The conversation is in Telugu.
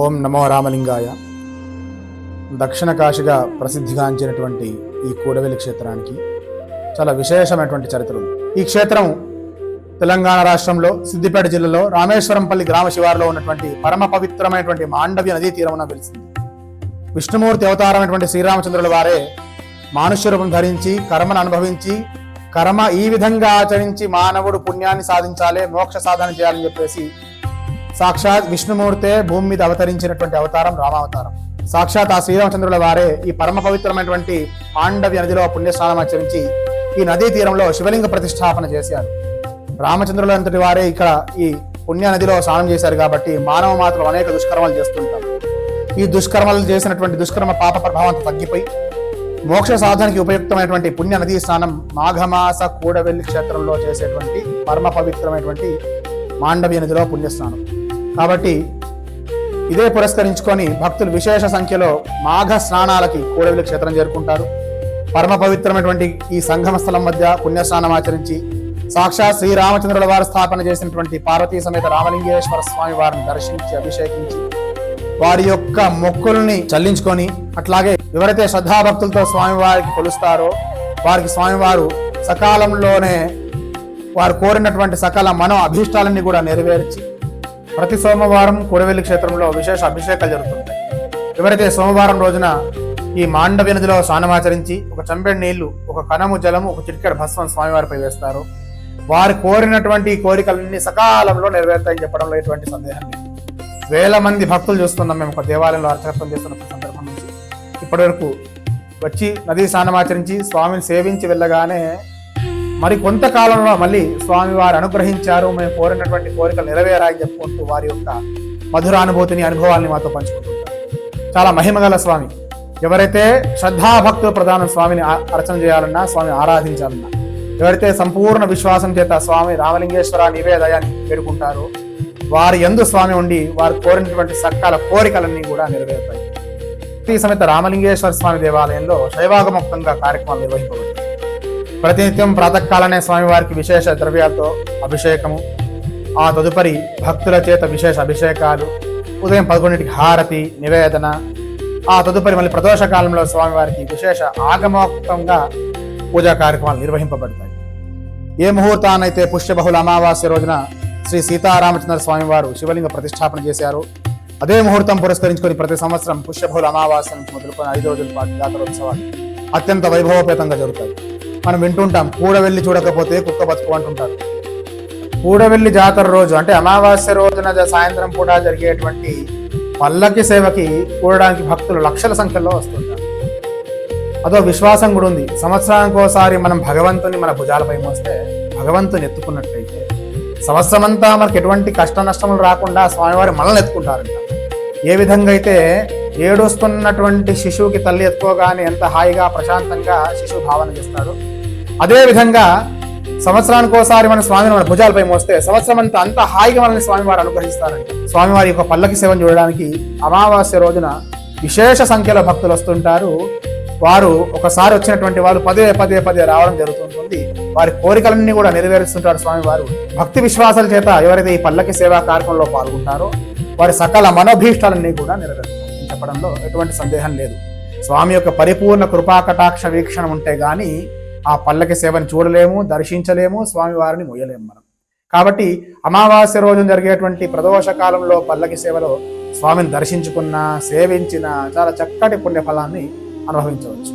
ఓం నమో రామలింగాయ. దక్షిణ కాశిగా ప్రసిద్ధిగాంచినటువంటి ఈ కూడవెల్లి క్షేత్రానికి చాలా విశేషమైనటువంటి చరిత్ర ఉంది. ఈ క్షేత్రం తెలంగాణ రాష్ట్రంలో సిద్దిపేట జిల్లాలో రామేశ్వరంపల్లి గ్రామ శివారులో ఉన్నటువంటి పరమ పవిత్రమైనటువంటి మాండవ్య నదీ తీరమున వెలిసింది విష్ణుమూర్తి అవతారమైనటువంటి శ్రీరామచంద్రుల వారే మానుష్య రూపం ధరించి కర్మను అనుభవించి కర్మ ఈ విధంగా ఆచరించి మానవుడు పుణ్యాన్ని సాధించాలి మోక్ష సాధన చేయాలని చెప్పేసి సాక్షాత్ విష్ణుమూర్తే భూమి మీద అవతరించినటువంటి అవతారం రామావతారం. సాక్షాత్ ఆ శ్రీరామచంద్రుల వారే ఈ పరమ పవిత్రమైనటువంటి మాండవ్య నదిలో పుణ్యస్నానం ఆచరించి ఈ నదీ తీరంలో శివలింగ ప్రతిష్టాపన చేశారు. రామచంద్రుల అంతటి వారే ఇక్కడ ఈ పుణ్య నదిలో స్నానం చేశారు కాబట్టి మానవ మాత్రం అనేక దుష్కర్మాలు చేస్తుంటారు. ఈ దుష్కర్మలు చేసినటువంటి దుష్కర్మ పాప ప్రభావం తగ్గిపోయి మోక్ష సాధనకి ఉపయుక్తమైనటువంటి పుణ్య నదీ స్నానం మాఘమాస కూడవెల్లి క్షేత్రంలో చేసేటువంటి పరమ పవిత్రమైనటువంటి మాండవ్య నదిలో పుణ్యస్నానం. కాబట్టి ఇదే పురస్కరించుకొని భక్తులు విశేష సంఖ్యలో మాఘ స్నానాలకి కూడవెల్లి క్షేత్రం చేరుకుంటారు. పరమ పవిత్రమైనటువంటి ఈ సంగమ స్థలం మధ్య పుణ్యస్నానం ఆచరించి సాక్షాత్ శ్రీరామచంద్రుల వారు స్థాపన చేసినటువంటి పార్వతీ సమేత రామలింగేశ్వర స్వామి వారిని దర్శించి అభిషేకించి వారి యొక్క మొక్కుల్ని చల్లించుకొని అట్లాగే ఎవరైతే శ్రద్ధాభక్తులతో స్వామివారికి కొలుస్తారో వారికి స్వామివారు సకాలంలోనే వారు కోరినటువంటి సకల మనో అభీష్టాలన్నీ కూడా నెరవేర్చి ప్రతి సోమవారం కూడవెల్లి క్షేత్రంలో విశేష అభిషేకాలు జరుగుతుంటాయి. ఎవరైతే సోమవారం రోజున ఈ మాండవ్య నదిలో స్నానమాచరించి ఒక చంపెడి నీళ్ళు ఒక కణము జలము ఒక చిటికెడు భస్వం స్వామివారిపై వేస్తారు. వారు కోరినటువంటి కోరికలన్నీ సకాలంలో నెరవేరుతాయని చెప్పడంలో ఎటువంటి సందేహం లేదు. వేల మంది భక్తులు చూస్తున్నాం మేము ఒక దేవాలయంలో అర్చకత్వం చేస్తున్న సందర్భం నుంచి. ఇప్పటి వరకు వచ్చి నదీ స్నానమాచరించి స్వామిని సేవించి వెళ్ళగానే మరి కొంతకాలంలో మళ్ళీ స్వామి వారు అనుగ్రహించారు. మేము కోరినటువంటి కోరికలు నెరవేరాయి చెప్పుకుంటూ వారి యొక్క మధురానుభూతిని అనుభవాల్ని మాతో పంచుకుంటుంటారు. చాలా మహిమగల స్వామి. ఎవరైతే శ్రద్ధాభక్తులు ప్రధాన స్వామిని అర్చన చేయాలన్నా స్వామిని ఆరాధించాలన్నా ఎవరైతే సంపూర్ణ విశ్వాసం చేత స్వామి రామలింగేశ్వర నివేదయాన్ని వేడుకుంటారో వారి ఎందు స్వామి ఉండి వారు కోరినటువంటి సకాల కోరికలన్నీ కూడా నెరవేరుతాయి. ఈ సమేత రామలింగేశ్వర స్వామి దేవాలయంలో శైవాగముక్తంగా కార్యక్రమాలు నిర్వహింపబడతాయి ప్రతినిత్యం ప్రాతకాలనే స్వామివారికి విశేష ద్రవ్యాలతో అభిషేకము. ఆ తదుపరి భక్తుల చేత విశేష అభిషేకాలు. ఉదయం పదకొండింటికి హారతి నివేదన. ఆ తదుపరి మళ్ళీ ప్రదోష కాలంలో స్వామివారికి విశేష ఆగమోక్తంగా పూజా కార్యక్రమాలు నిర్వహింపబడతాయి. ఏ ముహూర్తానైతే పుష్యబహుళ అమావాస్య రోజున శ్రీ సీతారామచంద్ర స్వామివారు శివలింగ ప్రతిష్టాపన చేశారు అదే ముహూర్తం పురస్కరించుకొని ప్రతి సంవత్సరం పుష్యబహుళ అమావాస్య నుంచి మొదలుకొని ఐదు రోజుల పాటు జాతరోత్సవాలు అత్యంత వైభవపేతంగా జరుగుతాయి. మనం వింటుంటాం కూడ వెళ్ళి చూడకపోతే కుక్క బతుకు అంటుంటారు. కూడవెల్లి జాతర రోజు అంటే అమావాస్య రోజున సాయంత్రం పూట జరిగేటువంటి పల్లకి సేవకి కూడడానికి భక్తులు లక్షల సంఖ్యలో వస్తుంటారు. అదో విశ్వాసం కూడా ఉంది. సంవత్సరానికి ఒకసారి మనం భగవంతుని మన భుజాలపై మోస్తే భగవంతుని ఎత్తుకున్నట్టయితే సంవత్సరమంతా మనకు మనకి ఎటువంటి కష్ట నష్టములు రాకుండా స్వామివారి మనల్ని ఎత్తుకుంటారంట. ఏ విధంగా అయితే ఏడుస్తున్నటువంటి శిశువుకి తల్లి ఎత్తుకోగానే ఎంత హాయిగా ప్రశాంతంగా శిశువు భావన చేస్తాడు. అదేవిధంగా సంవత్సరానికి ఒకసారి మన స్వామిని మన భుజాలపై మోస్తే సంవత్సరం అంతా అంత హాయిగా మనల్ని స్వామివారు అనుగ్రహిస్తారండి. స్వామివారి యొక్క పల్లకి సేవను చూడడానికి అమావాస్య రోజున విశేష సంఖ్యలో భక్తులు వస్తుంటారు. వారు ఒకసారి వచ్చినటువంటి వారు పదే పదే పదే రావడం జరుగుతుంటుంది. వారి కోరికలన్నీ కూడా నెరవేరుస్తుంటారు స్వామివారు. భక్తి విశ్వాసాల చేత ఎవరైతే ఈ పల్లకి సేవా కార్యక్రమంలో పాల్గొంటారో వారి సకల మనోభీష్టాలన్నీ కూడా నెరవేరుస్తారు చెప్పడంలో ఎటువంటి సందేహం లేదు. స్వామి యొక్క పరిపూర్ణ కృపా కటాక్ష వీక్షణ ఉంటే కానీ ఆ పల్లకి సేవను చూడలేము దర్శించలేము స్వామి వారిని మొయ్యలేము మనం. కాబట్టి అమావాస్య రోజు జరిగేటువంటి ప్రదోష కాలంలో పల్లకి సేవలో స్వామిని దర్శించుకున్న సేవించిన చాలా చక్కటి పుణ్య ఫలాన్ని అనుభవించవచ్చు.